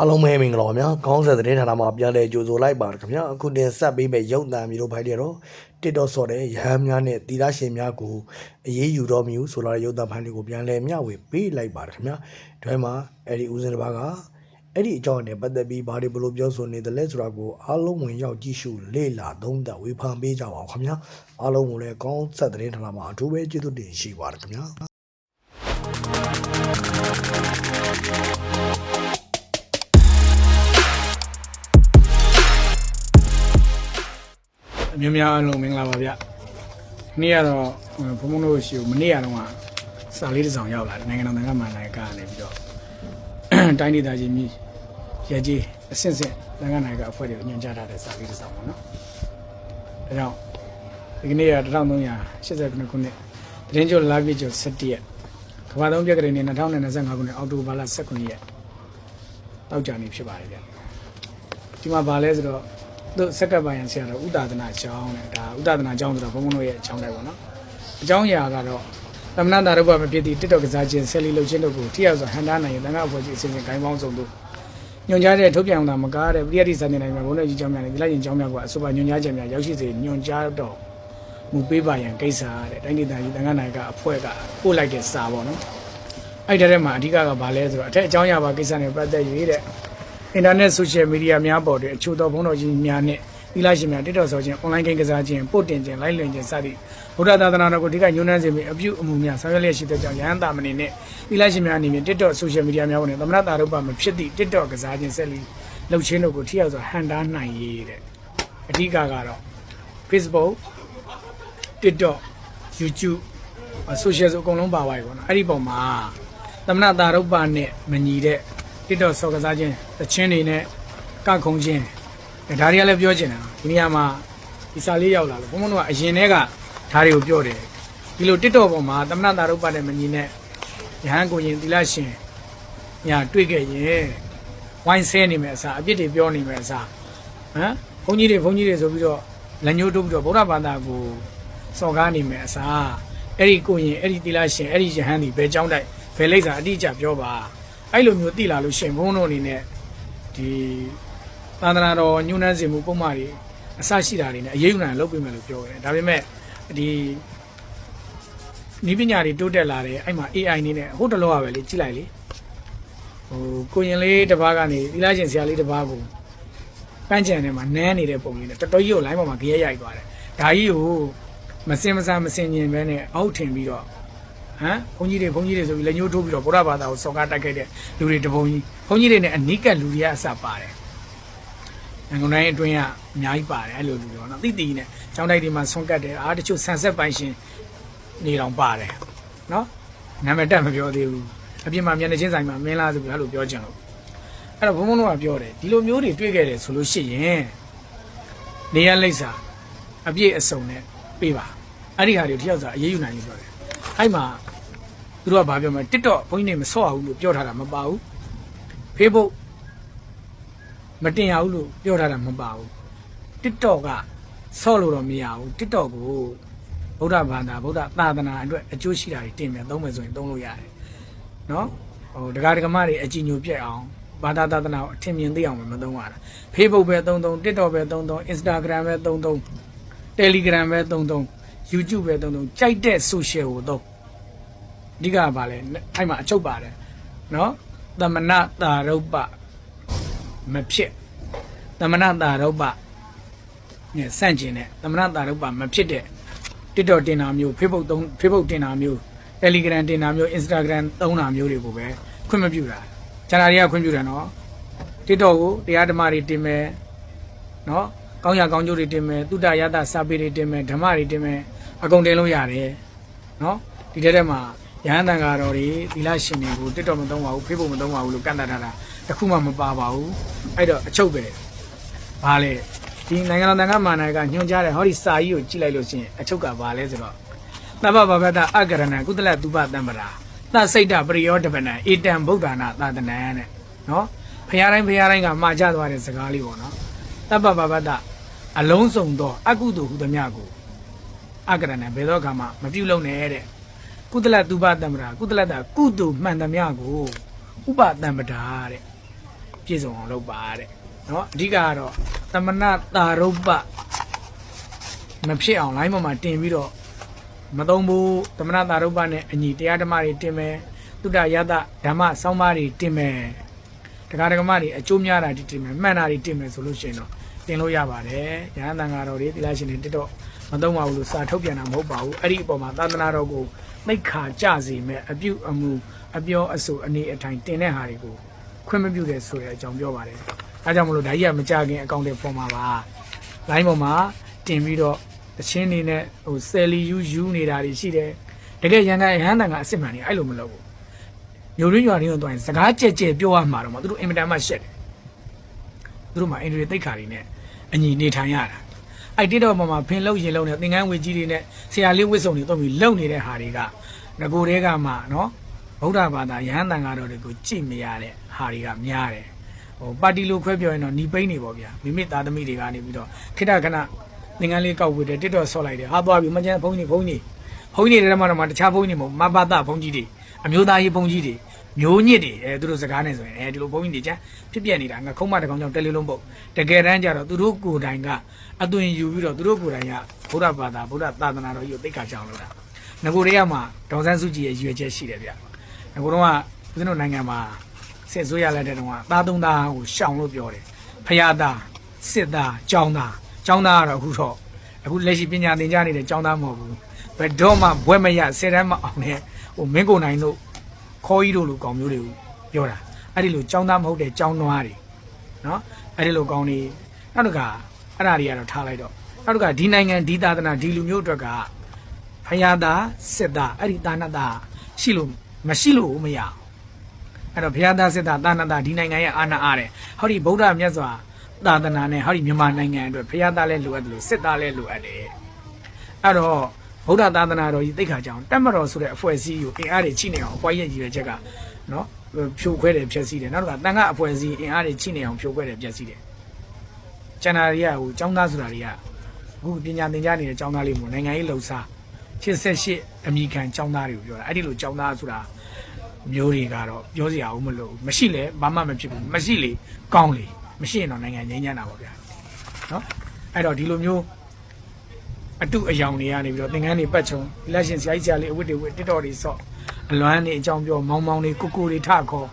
အားလုံးပဲမင်္ဂလာပါဗျာခေါင်းဆက်သတင်းဌာနမှာပြန်လည်ကြိုဆိုလိုက်ပါတယ်ခင်ဗျာအခုတင်ဆက်ပေးမယ့်ရုပ်သံမျိုးတို့ဖိုင်တွေတော့ TikTok ဆော့တဲ့ရဟန်းများနဲ့တီလာရှင်များကိုအရေးယူတော်မူဆိုလာတဲ့ရုပ်သံဖိုင်တွေကိုပြန်လည်မျှဝေပေးလိုက်ပါတယ်ခင်ဗျာဒီမှာအဲ့ဒီဦးစင်တစ်ပါးကအဲ့ဒီအကြောင်းနဲ့ပတ်သက်ပြီးဘာတွေဘလို့ပြောဆိုနေတယ်လဲဆိုတာကိုအားလုံးဝင်ရောက်ကြည့်ရှုလေ့လာသုံးသပ်ဝေဖန်ပေးကြပါအောင်ခင်ဗျာအားလုံးကိုလည်းခေါင်းဆက်သတင်းဌာနမှာအထူးပဲကျေးဇူးတင်ရှိပါတယ်ခင်ဗျာ အများများအားလုံးမင်္ဂလာပါဗျ။နေ့ကတော့ဘုံဘုံတို့ရှိကိုမနေ့ကတော့စာလေးတစ်စောင်ရောက်လာတယ်နိုင်ငံတော်နိုင်ငံမှန်နိုင်ကနေပြီးတော့တိုင်းဒေသကြီးမြည်ရကြီးအစစ်စစ်နိုင်ငံနိုင်ကအဖွဲ့တွေကိုညွှန်ကြားထားတဲ့စာလေးတစ်စောင်ပေါ့နော်။ဒါကြောင့်ဒီကနေ့က1389ခုနှစ်တရင်ကျော်လာပြည့်ကျော်17ရက်ကမ္ဘာသုံးပြက်ကလေးနဲ့2025ခုနှစ်အောက်တိုဘာလ19ရက်တောက်ကြနေဖြစ်ပါတယ်ဗျ။ဒီမှာဗာလဲဆိုတော့ သူစက်ကပ်ပိုင်းဆရာတော်ဥတာဒနာကျောင်းတဲ့ဒါဥတာဒနာကျောင်းဆိုတော့ဘုံဘုံတို့ရဲ့အကြောင်းတိုင်းပေါ့နော်အကြောင်းအရာကတော့သမဏတာရုပ်ဘမဖြစ်သည့်တစ်တော်ကစားခြင်းဆယ်လီလှုပ်ခြင်းတို့ကိုထိရောက်စွာဟန်တာနိုင်ရင်တန်ခါအဖွဲ့ကြီးအစဉ်စဉ်ဂိုင်းပေါင်းစုံတို့ညွန်ကြားတဲ့ထုတ်ပြန်တာမကားတဲ့ပရိယတ်တိစံနေနိုင်မှာဘုန်းတော်ကြီးကျောင်းများနဲ့ဒီလိုက်ရင်ကျောင်းများကအဆိုပါညွန်ကြားချက်များရောက်ရှိစေညွန်ကြားတော့မူပေးပါရန်ကိစ္စတဲ့တိုင်းဒေသကြီးတန်ခါနိုင်ကအဖွဲ့ကပို့လိုက်တဲ့စာပေါ့နော်အဲ့ဒီထဲမှာအဓိကကဘာလဲဆိုတော့အထက်အကြောင်းအရာပါကိစ္စနဲ့ပတ်သက်၍တဲ့ အင်တာနက်ဆိုရှယ်မီဒီယာများပေါ်တွင်အချို့သောဘုန်းတော်ကြီးများနဲ့သီလရှင်များတိတော်ဆောခြင်းအွန်လိုင်းဂိမ်းကစားခြင်းပို့တင်ခြင်းလိုက်လွင်ခြင်းစသည့်ဗုဒ္ဓသာသနာတော်ကိုအဓိကညွှန်းနှံစေမည်အပြုအမူများဆောင်ရွက်လျက်ရှိတဲ့ကြောင့်ယဟန်တာမဏေနဲ့သီလရှင်များအနေနဲ့ TikTok ဆိုရှယ်မီဒီယာများပေါ်တွင်သမဏတာရုပ္ပမဖြစ်သည့် TikTok ကစားခြင်းဆက်လီလှုပ်ခြင်းတို့ကိုထိရောက်စွာဟန်တာနိုင်ရေးတဲ့အဓိကကတော့ Facebook TikTok YouTube social ဆိုအကုန်လုံးပါသွားပြီပေါ့နော်အဲ့ဒီပုံမှာသမဏတာရုပ္ပနဲ့မညီတဲ့ TikTok ဆော့ကစားခြင်းသချင်းတွေနဲ့ကခုံခြင်းဒါတွေကလည်းပြောချင်တယ်နော်ဒီနေရာမှာဒီစာလေးရောက်လာလို့ဘုံဘုံတို့ကအရင်တည်းကဒါတွေကိုပြောတယ်ဒီလို TikTok ပေါ်မှာသမဏတာရုပ္ပနဲ့မညီနဲ့ရဟန်းကိုရင်သီလရှင်ညာတွေ့ခဲ့ရင်ဝိုင်းဆဲနေမယ်အစားအပြစ်တွေပြောနေမယ်အစားဟမ်ဘုန်းကြီးတွေဘုန်းကြီးတွေဆိုပြီးတော့လက်ညှိုးထုတ်ပြီးတော့ဗုဒ္ဓဘာသာကိုစော်ကားနေမယ်အစားအဲ့ဒီကိုရင်အဲ့ဒီသီလရှင်အဲ့ဒီယဟန်ဒီဘယ်ကြောင်းတိုက်ဘယ်လိမ့်စာအတိအကျပြောပါ အဲ့လိုမျိုးသိလာလို့ရှင်ဘုန်းတို့အနေနဲ့ဒီသာသနာတော်ညှို့နှံစေမှုပုံမှန်တွေအစရှိတာတွေနဲ့အရေးယူနိုင်လုပ်ပေးမယ်လို့ပြောတယ်ဒါပေမဲ့ဒီနီးပညာတွေတိုးတက်လာတယ်အဲ့မှာ AI နေနဲ့ဟိုတလောကပဲလေကြည့်လိုက်လေဟိုကိုရင်လေးတစ်ပါးကနေသီလရှင်ဆရာလေးတစ်ပါးကိုပန်းချန်ထဲမှာနန်းနေတဲ့ပုံလေးနဲ့တော်တော်ကြီးကို line ပေါ်မှာကြရဲရိုက်သွားတယ်ဒါကြီးကိုမစင်မစားမစင်ញင်ပဲနဲ့အောက်ထင်ပြီးတော့ ဟမ်ဘုန်းကြီးတွေဘုန်းကြီးတွေဆိုပြီးလက်ညှိုးထိုးပြီးတော့ဗုဒ္ဓဘာသာကိုစော်ကားတိုက်ခိုက်တဲ့လူတွေတပုံကြီးဘုန်းကြီးတွေနဲ့အနိကလူတွေကအစပါတယ်နိုင်ငံတိုင်းအတွင်းကအများကြီးပါတယ်အဲ့လိုလူတွေပေါ့နော်တိတိနဲ့ကျောင်းတိုက်တွေမှာဆွန့်ကတ်တယ်အားတချို့ဆန်ဆက်ပိုင်ရှင်နေတော်ပါတယ်နော်နာမည်တက်မပြောသေးဘူးအပြင်မှာမျက်နှာချင်းဆိုင်မှာမင်းလားဆိုပြီးအဲ့လိုပြောချင်လို့အဲ့တော့ဘုန်းဘုန်းတို့ကပြောတယ်ဒီလိုမျိုးတွေတွေ့ခဲ့တယ်ဆိုလို့ရှိရင်နေရလိမ့်စာအပြည့်အစုံနဲ့ပေးပါအဲ့ဒီဟာတွေတယောက်စာအရေးယူနိုင်လို့ပြောတယ် အဲ့မှာသူတို့ကဘာပြောမလဲ TikTok ဘုန်းကြီးတွေမဆော့ရဘူးလို့ပြောထားတာမပါဘူး Facebook မတင်ရဘူးလို့ပြောထားတာမပါဘူး TikTok ကဆော့လို့တော့မရဘူး TikTok ကိုဗုဒ္ဓဘာသာဗုဒ္ဓသာသနာအတွက်အကျိုးရှိတာတွေတင်ပြန်သုံးမယ်ဆိုရင်သုံးလို့ရတယ်နော်ဟိုဒကာဒကမတွေအကြည်ညိုပြက်အောင်ဘာသာသာသနာကိုအထင်မြင်သိအောင်ပဲမသုံးရတာ Facebook ပဲသုံးသုံး TikTok ပဲသုံးသုံး Instagram ပဲသုံးသုံး Telegram ပဲသုံးသုံး YouTube ပဲသုံးသုံးကြိုက်တဲ့ social ကိုသုံးအဓိကကဘာလဲအဲ့မှာအချုပ်ပါတယ်နော်သမဏတာရုပ္ပမဖြစ်သမဏတာရုပ္ပနဲ့ဆန့်ကျင်တဲ့သမဏတာရုပ္ပမဖြစ်တဲ့ TikTok တင်တာမျိုး Facebook သုံး Facebook တင်တာမျိုး Telegram တင်တာမျိုး Instagram သုံးတာမျိုးတွေကိုပဲခွင့်မပြုတာကျန်တာတွေကခွင့်ပြုတယ်နော် TikTok ကိုတရားဓမ္မတွေတင်မယ်နော်ကောင်းရကောင်းကျိုးတွေတင်မယ်တုတ္တရတစာပေတွေတင်မယ်ဓမ္မတွေတင်မယ် အကုန်တင်လို့ရတယ်နော်ဒီထဲထဲမှာရဟန်းတန်ဃာတော်တွေသီလရှင်တွေကို TikTok မသုံးပါဘူး Facebook မသုံးပါဘူးလို့ကန့်သတ်ထားတာတစ်ခုမှမပါပါဘူးအဲ့တော့အချုပ်ပဲဘာလဲဒီနိုင်ငံတော်တန်ခါမာနာကညွှန်ကြားတဲ့ဟောဒီစာကြီးကိုကြည့်လိုက်လို့ရှိရင်အချုပ်ကဘာလဲဆိုတော့သဗ္ဗဗဗတအကရဏကုသလတုပတံပရာသစိတ်တပရိယောတပနံဧတံဗုဒ္ဓနာသာသနံတဲ့နော်ဖရာတိုင်းဖရာတိုင်းကမှာကြသွားတဲ့စကားလေးပေါ့နော်သဗ္ဗဗဗတအလုံးစုံသောအကုသိုလ်ဟုသမျှကို အကရဏဘယ်တော့ခါမှမပြုတ်လုံနဲ့တဲ့ကုသလတုပတံပရာကုသလတကုသိုလ်မှန်သမျှကိုဥပတံပတာတဲ့ပြည့်စုံအောင်လုပ်ပါတဲ့နော်အဓိကကတော့သမဏတာရုပ္ပမဖြစ်အောင် line ပေါ်မှာတင်ပြီးတော့မသုံးဘူးသမဏတာရုပ္ပနဲ့အညီတရားဓမ္မတွေတင်မယ်တုဒ္ဒယတဓမ္မစောင်းပါးတွေတင်မယ်တရားဓမ္မတွေအကျိုးများတာတွေတင်မယ်မှန်တာတွေတင်မယ်ဆိုလို့ရှိရင်တော့တင်လို့ရပါတယ်ရဟန်းတန်ဃာတော်တွေသီလရှင်တွေတက်တော့ မသုံးပါဘူးလို့စာထုတ်ပြန်တာမဟုတ်ပါဘူးအဲ့ဒီအပေါ်မှာသာသနာတော်ကိုမိတ်ခါကြစေမဲ့အပြုအမူအပြောအဆိုအနေအထိုင်တင်တဲ့ဟာတွေကိုခွင့်မပြုတယ်ဆိုတဲ့အကြောင်းပြောပါတယ်။အဲကြောင့်မလို့ဒါကြီးကမကြခင်အကောင့်တွေပေါ်မှာပါ။ line ပေါ်မှာတင်ပြီးတော့တချင်းနေနဲ့ဟိုဆယ်လီယူယူနေတာတွေရှိတယ်။တကယ်ရန်ကန်ဟန်းတန်ကအစ်စ်မှန်နေအဲ့လိုမလုပ်ဘူး။မျိုးရင်းရွာရင်းကိုတွိုင်းစကားကြက်ကြက်ပြောရမှာတော့မသူတို့အင်မတန်မှရှက်တယ်။သူတို့မှာအင်ဒရီသိက္ခာတွေနဲ့အညီနေထိုင်ရတာ။ အဲ့တိတော့ပေါ်မှာဖင်လုံးရင်လုံးနဲ့သင်္ကန်းဝေကြီးတွေနဲ့ဆရာလေးဝစ်စုံတွေတော့ပြီးလုံနေတဲ့ဟာတွေကငကိုတဲကမှနော်ဗုဒ္ဓဘာသာယဟန်တန်ဃာတော်တွေကိုကြည့်မရတဲ့ဟာတွေကများတယ်ဟိုပါတီလိုခွဲပြောရင်တော့ညီပိန်းနေပေါ့ဗျာမိမိသားသမီးတွေကနေပြီးတော့ခိတ္တခဏသင်္ကန်းလေးကောက်ဝေတယ်တစ်တော့ဆော့လိုက်တယ်ဟာသွားပြီမကျန်ဘုန်းကြီးဘုန်းကြီးဘုန်းကြီးတွေထဲမှာတော့မှတခြားဘုန်းကြီးမဟုတ်မဘာသာဘုန်းကြီးတွေအမျိုးသားရေးဘုန်းကြီးတွေ မျိုးညစ်တွေအဲသူတို့စကားနဲ့ဆိုရင်အဲဒီလိုဘုန်းကြီးတွေချမ်းဖြစ်ပြနေတာငါခုံးမတကောင်ကြောင့်တယ်လီလုံးပုတ်တကယ်တမ်းကျတော့သူတို့ကိုယ်တိုင်ကအသွင်ယူပြီးတော့သူတို့ကိုယ်တိုင်ကဘုရားဘာသာဘုရားသာသနာတော်ကြီးကိုသိက္ခာကြောင်းလို့တာငကိုတွေကမှဒေါန်ဆန်းစုကြည်ရဲ့ရည်ရွယ်ချက်ရှိတယ်ဗျငကိုတော့ကဦးဇင်းတို့နိုင်ငံမှာစစ်ဆိုးရလက်တဲ့တုန်းကသားသုံးသားကိုရှောင်လို့ပြောတယ်ဖယားသားစစ်သားကျောင်းသားကျောင်းသားကတော့အခုတော့အခုလက်ရှိပညာသင်ကြားနေတဲ့ကျောင်းသားမဟုတ်ဘူးဘယ်တော့မှဘွဲ့မရဆယ်တန်းမအောင်နဲ့ဟိုမင်းကိုနိုင်တို့ ခေါ်ကြီးတို့လိုကောင်မျိုးတွေကိုပြောတာအဲ့ဒီလိုကျောင်းသားမဟုတ်တဲ့ကျောင်းနွားတွေနော်အဲ့ဒီလိုကောင်တွေနောက်တစ်ခါအဲ့ဒါတွေကတော့ထားလိုက်တော့နောက်တစ်ခါဒီနိုင်ငံဒီသာသနာဒီလူမျိုးအတွက်ကဖယားသားစစ်သားအဲ့ဒီတာနတာရှိလို့မရှိလို့မရအောင်အဲ့တော့ဘုရားသားစစ်သားသာနာတာဒီနိုင်ငံရဲ့အာဏာအားတယ်ဟောဒီဗုဒ္ဓမြတ်စွာသာသနာနဲ့ဟောဒီမြန်မာနိုင်ငံအတွက်ဘုရားသားလည်းလိုအပ်တယ်လို့စစ်သားလည်းလိုအပ်တယ်အဲ့တော့ ဗုဒ္ဓသာသနာတော်ကြီးသိက္ခာကြောင့်တက်မတော်ဆိုတဲ့အဖွဲ့အစည်းကိုအင်အားတွေချိနေအောင်အပွားရဲ့ရည်ရွယ်ချက်ကနော်ဖြိုခွဲတယ်ဖျက်ဆီးတယ်နောက်တစ်ခါတန်ခါအဖွဲ့အစည်းအင်အားတွေချိနေအောင်ဖြိုခွဲတယ်ဖျက်ဆီးတယ်ကျန်တာတွေကဟိုចောင်းသားဆိုတာတွေကအခုပညာသင်ကြားနေတဲ့ចောင်းသားလေးမျိုးနိုင်ငံရေးလှုပ်ရှား88အမိခံចောင်းသားတွေကိုပြောတာအဲ့ဒီလိုចောင်းသားဆိုတာ မျိုးတွေကတော့ပြောစရာဦးမလို့ဘူးမရှိလဲဘာမှမဖြစ်ဘူးမရှိလေကောင်းလေမရှိရင်တော့နိုင်ငံငြိမ်းချမ်းတာပေါ့ဗျာနော်အဲ့တော့ဒီလိုမျိုး အတုအယောင်တွေကနေပြီးတော့သင်္ကန်းတွေပတ်ချုံလက်ရှင်ဆရာကြီးဆရာလေးအဝတ်တွေဝတ်တစ်တော်တွေဆော့အလွမ်းတွေအကြောင်းပြောမောင်းမောင်းတွေကိုကိုတွေထခေါ်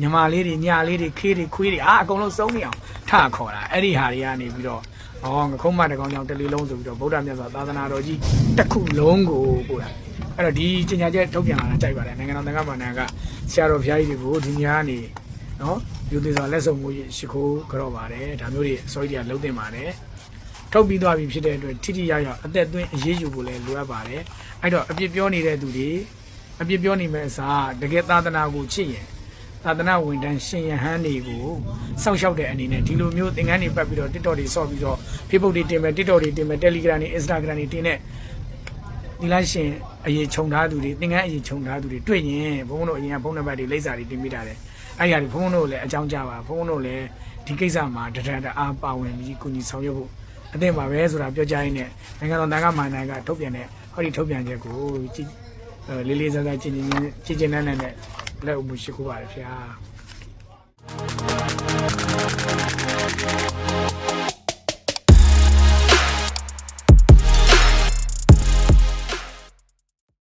ညီမလေးတွေညာလေးတွေခေးတွေခွေးတွေအာအကုန်လုံးစုံနေအောင်ထခေါ်တာအဲ့ဒီဟာတွေကနေပြီးတော့ဟောငခုံးမတကောင်ကြောင့်တလီလုံးဆိုပြီးတော့ဗုဒ္ဓမြတ်စွာသာသနာတော်ကြီးတစ်ခုလုံးကိုပို့တာအဲ့တော့ဒီကျင်ညာချက်ထုတ်ပြန်လာတာကြိုက်ပါတယ်နိုင်ငံတော်သံဃာ့ဘာနာကဆရာတော်ဘုရားကြီးတွေကိုဒီညကနေနော်ယူသေးစွာလက်ဆောင်မှုရှိခိုးကြော့ပါတယ်ဒါမျိုးတွေအစိုးရကလုံးတင်ပါတယ် ထုတ်ပြီးသွားပြီဖြစ်တဲ့အတွက်ထိထိရောက်ရောက်အသက်သွင်းအရေးယူဖို့လည်းလိုအပ်ပါတယ်အဲ့တော့အပြစ်ပြောနေတဲ့သူတွေအပြစ်ပြောနေမဲ့အစားတကယ်သာသနာကိုချစ်ရင်သာသနာဝန်ထမ်းရှင်ယဟန်တွေကိုစောင့်ရှောက်တဲ့အနေနဲ့ဒီလိုမျိုးသင်ခန်းတွေပတ်ပြီးတော့ TikTok တွေဆော့ပြီးတော့ Facebook တွေတင်မယ် TikTok တွေတင်မယ် Telegram တွေ Instagram တွေတင်တဲ့ဒီလားရှင်အရေးခြုံထားသူတွေသင်္ကန်းအရေးခြုံထားသူတွေတွေ့ရင်ဘုန်းဘုန်းတို့အရင်ကဖုန်းနံပါတ်တွေလိပ်စာတွေတင်မိတာတယ်အဲ့ရဒီဘုန်းဘုန်းတို့လည်းအကြောင်းကြားပါဘုန်းဘုန်းတို့လည်းဒီကိစ္စမှာတရတအားပါဝင်ပြီးကုညီဆောင်ရွက်ဖို့ အသင့်ပါပဲဆိုတာပြောကြားရင်းနဲ့နိုင်ငံတော်တန်ခါမာနာကထုတ်ပြန်တဲ့ဟောဒီထုတ်ပြန်ချက်ကိုကြည်အဲလေးလေးစားစားကြည်ကြည်ကြည်ကြည်နန်းနန်းနဲ့လက်အမှုရှိခိုးပါတယ်ခင်ဗျာ